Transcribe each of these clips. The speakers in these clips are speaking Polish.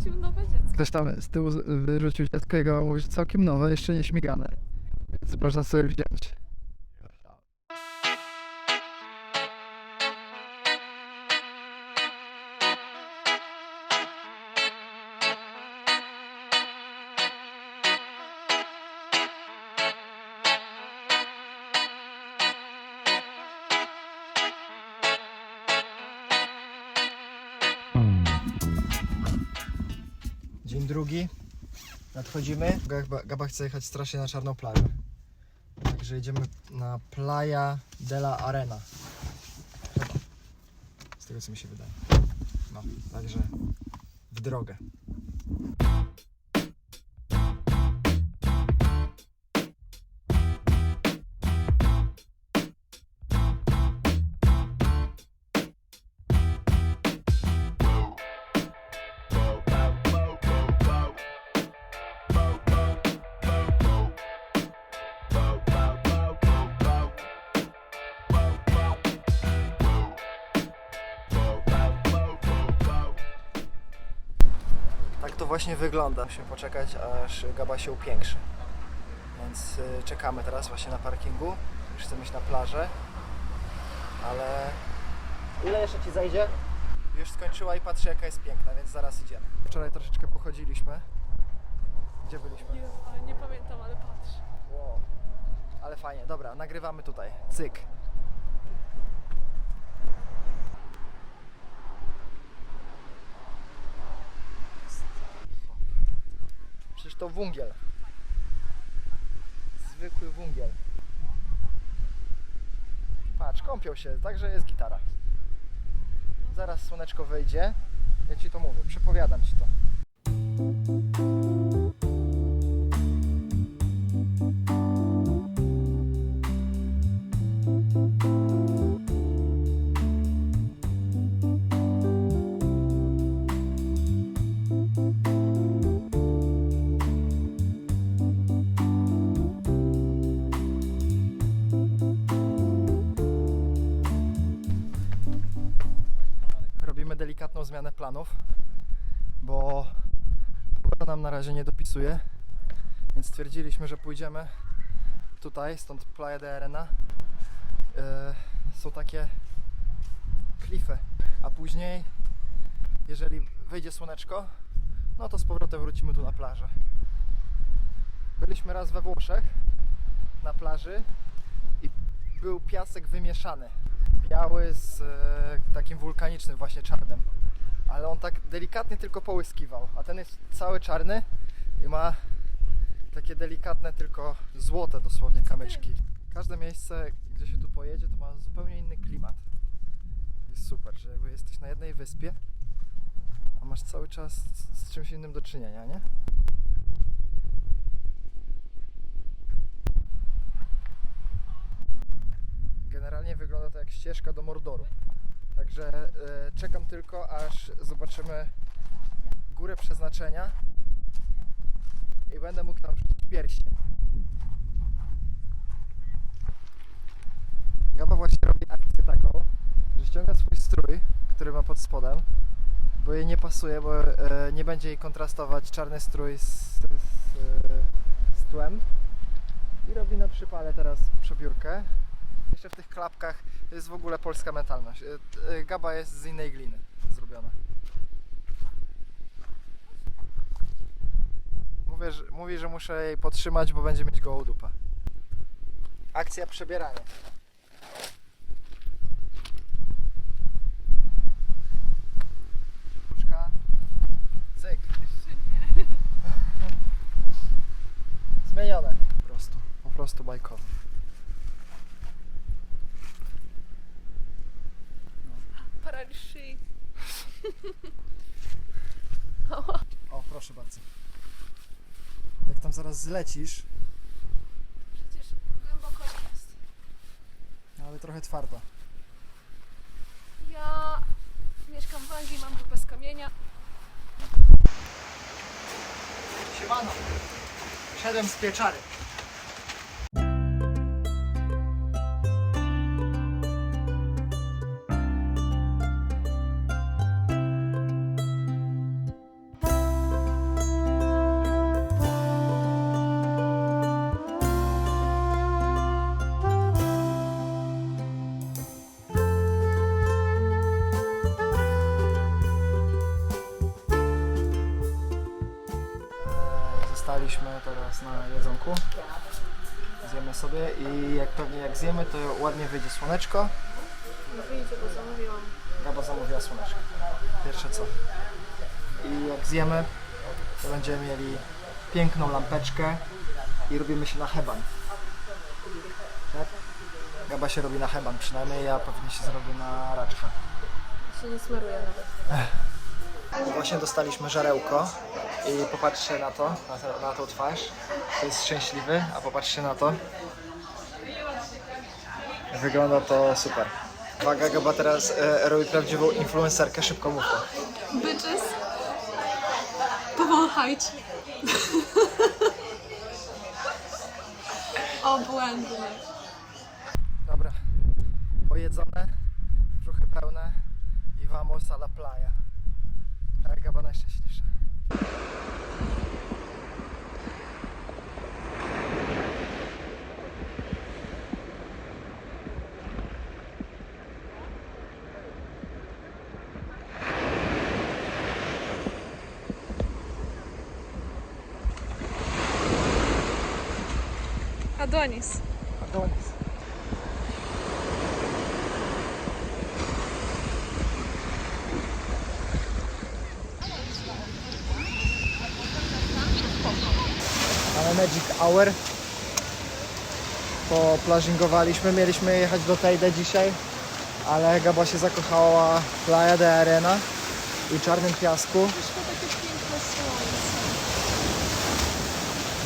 wyrzucił nowe dziecko. Ktoś tam z tyłu wyrzucił dziecko i go całkiem nowe, jeszcze nie śmigane. Więc można sobie wziąć. Drugi. Nadchodzimy. Gaba, Gaba chce jechać strasznie na czarną plażę. Także jedziemy na Playa de la Arena. Z tego co mi się wydaje. No, także w drogę. Właśnie wygląda. Musimy poczekać, aż Gaba się upiększy. Więc y, czekamy teraz właśnie na parkingu. Już chcemy iść na plażę. Ale... Ile jeszcze Ci zajdzie? Już skończyła i patrzę jaka jest piękna, więc zaraz idziemy. Wczoraj troszeczkę pochodziliśmy. Gdzie byliśmy? Jezu, ale nie pamiętam, ale patrz. Wow. Ale fajnie, dobra, nagrywamy tutaj. Cyk. Przecież to wungiel. Zwykły wungiel. Patrz, kąpią się, także jest gitara. Zaraz słoneczko wyjdzie. Ja ci to mówię, przepowiadam ci to. Planów, bo pogoda nam na razie nie dopisuje, więc stwierdziliśmy, że pójdziemy tutaj, stąd Playa de Arena. E, są takie klify, a później, jeżeli wyjdzie słoneczko, no to z powrotem wrócimy tu na plażę. Byliśmy raz we Włoszech na plaży i był piasek wymieszany biały z e, takim wulkanicznym, właśnie czarnym. Ale on tak delikatnie tylko połyskiwał, a ten jest cały czarny i ma takie delikatne, tylko złote dosłownie kamyczki. Każde miejsce, gdzie się tu pojedzie, to ma zupełnie inny klimat. Jest super, że jakby jesteś na jednej wyspie, a masz cały czas z, z czymś innym do czynienia, nie? Generalnie wygląda to jak ścieżka do Mordoru. Także e, czekam tylko, aż zobaczymy górę przeznaczenia i będę mógł tam rzucić pierśnie. Gaba właśnie robi akcję taką, że ściąga swój strój, który ma pod spodem, bo jej nie pasuje, bo e, nie będzie jej kontrastować czarny strój z, z, e, z tłem. I robi na przypale teraz przebiórkę. Jeszcze w tych klapkach to jest w ogóle polska mentalność. Y, y, Gaba jest z innej gliny zrobiona. Mówię, że, mówi, że muszę jej podtrzymać, bo będzie mieć gołą dupę. Akcja przebierania. Puszka. Cyk. Jeszcze nie. Zmienione. Po prostu. Po prostu bajkowe. Paraliż szyi. O, proszę bardzo. Jak tam zaraz zlecisz, Przecież głęboko nie jest. no ale trochę twarda. Ja mieszkam w Anglii, mam dupę z kamienia. Siemano. Szedłem z pieczary. Dostaliśmy teraz na jedzonku. Zjemy sobie i jak pewnie jak zjemy, to ładnie wyjdzie słoneczko. No wyjdzie, bo zamówiłam. Gaba zamówiła słoneczko. Pierwsze co. I jak zjemy, to będziemy mieli piękną lampeczkę i robimy się na heban. Tak? Gaba się robi na heban, przynajmniej ja pewnie się zrobię na raczka. Się nie smaruje nawet. Właśnie dostaliśmy żarełko i popatrzcie na to, na, te, na tą twarz. To jest szczęśliwy, a popatrzcie na to. Wygląda to super. Uwaga, Gaba teraz e, robi prawdziwą influencerkę, szybko mów to. Bitches. Powąchajcie. Obłędny. Dobra, pojedzone, brzuchy pełne i vamos a la playa. Gaba najszczęśliwsza. Adonis. Adonis. Magic Hour. Poplażingowaliśmy, mieliśmy jechać do Tejde dzisiaj, ale Gaba się zakochała Playa de Arena i czarnym piasku,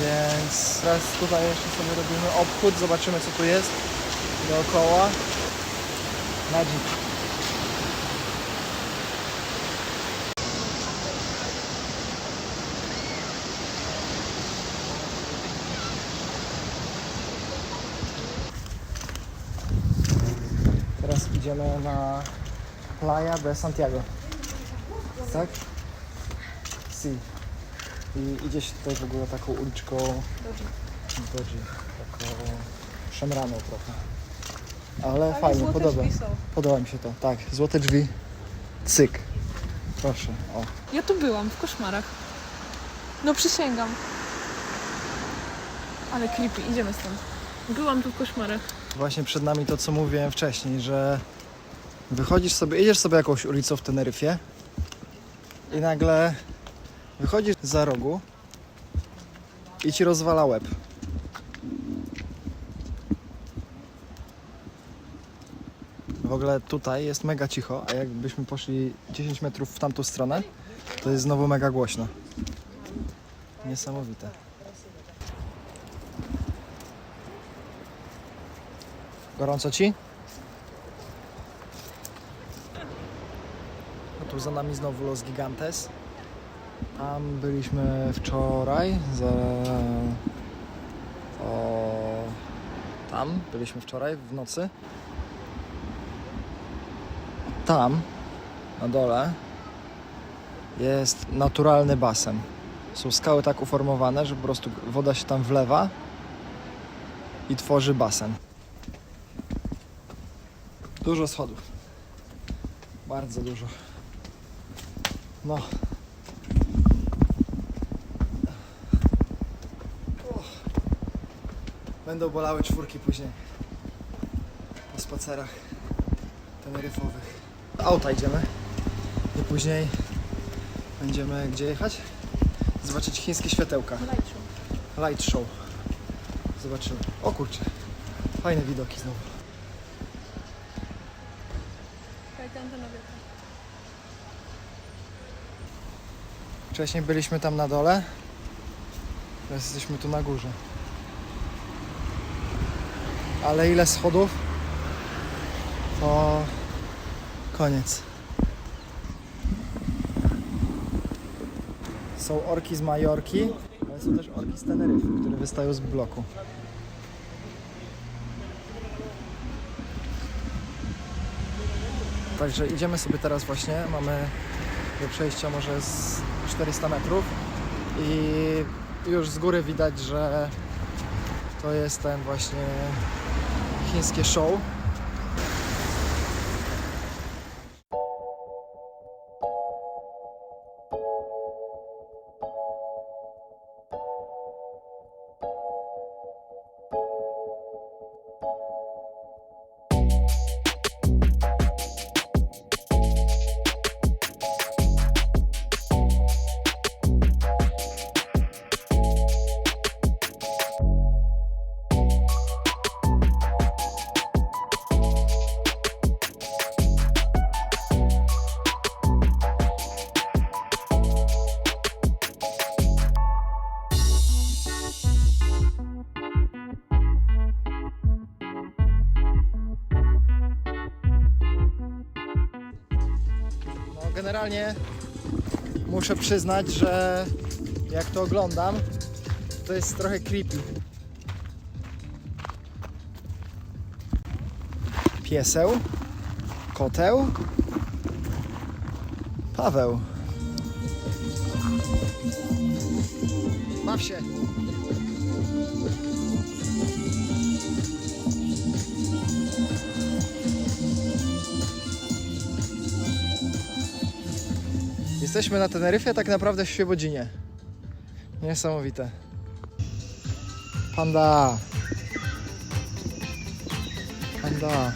więc teraz tutaj jeszcze sobie robimy obchód, zobaczymy co tu jest dookoła. Magic. Teraz idziemy na Playa de Santiago. Tak? Si. I idzie się tutaj w ogóle taką uliczką Dodgy, taką szemraną trochę. Ale, fajnie, złote podoba, drzwi są. podoba mi się to. Tak, złote drzwi. Cyk. Proszę, o. Ja tu byłam, w koszmarach. No przysięgam. Ale creepy, idziemy stąd. Byłam tu w koszmarach. Właśnie przed nami to, co mówiłem wcześniej, że wychodzisz sobie, idziesz sobie jakąś ulicą w Teneryfie i nagle wychodzisz za rogu i ci rozwala łeb. W ogóle tutaj jest mega cicho, a jakbyśmy poszli 10 metrów w tamtą stronę, to jest znowu mega głośno. Niesamowite. Gorąco ci? Tu za nami znowu Los Gigantes. Tam byliśmy wczoraj. Za... O... Tam byliśmy wczoraj w nocy. Tam, na dole, jest naturalny basen. Są skały tak uformowane, że po prostu woda się tam wlewa i tworzy basen. Dużo schodów. Bardzo dużo. No. Och. Będą bolały czwórki później. Po spacerach teneryfowych. Auta idziemy. I później będziemy gdzie jechać? Zobaczyć chińskie światełka. Light show. Zobaczymy. O kurczę. Fajne widoki znowu. Wcześniej byliśmy tam na dole. Teraz jesteśmy tu na górze. Ale ile schodów? To koniec. Są orki z Majorki, ale są też orki z Teneryfy, które wystają z bloku. Także idziemy sobie teraz właśnie, mamy przejścia może z 400 metrów i już z góry widać, że to jest ten właśnie chińskie show. Generalnie muszę przyznać, że jak to oglądam, to jest trochę creepy. Pieseł, koteł, Paweł. Baw się. Jesteśmy na Teneryfie, tak naprawdę w Świebodzinie. Niesamowite. Panda. Panda.